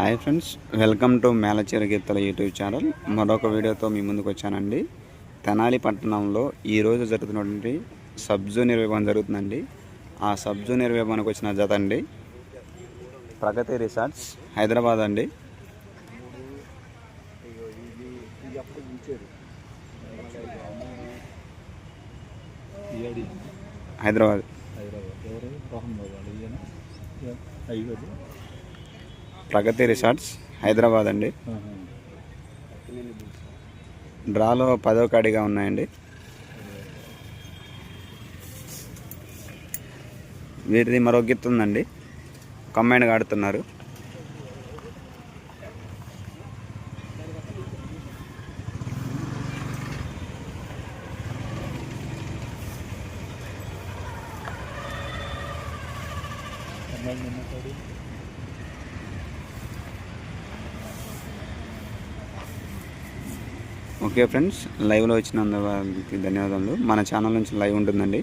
Hi friends welcome to Melacheru Geethala YouTube channel. మరొక వీడియోతో మీ ముందుకు వచ్చానండి. తెనాలి పట్టణంలో ఈరోజు జరుగుతున్నటువంటి సబ్ జూనియర్ విభాగం జరుగుతుందండి. ఆ సబ్ జూనియర్ విభాగానికి వచ్చిన జత అండి. ప్రగతి రిసార్ట్స్ హైదరాబాద్ అండి. హైదరాబాద్. హైదరాబాద్. ప్రగతి రిసార్ట్స్ హైదరాబాద్ అండి. డ్రాలో పదో కాడిగా ఉన్నాయండి. వీటిది మరో గిత్తు ఉందండి. కమ్మైండ్గా ఆడుతున్నారు ఓకే ఫ్రెండ్స్. లైవ్లో వచ్చినందుకు ధన్యవాదాలు మన ఛానల్ నుంచి లైవ్ ఉంటుందండి.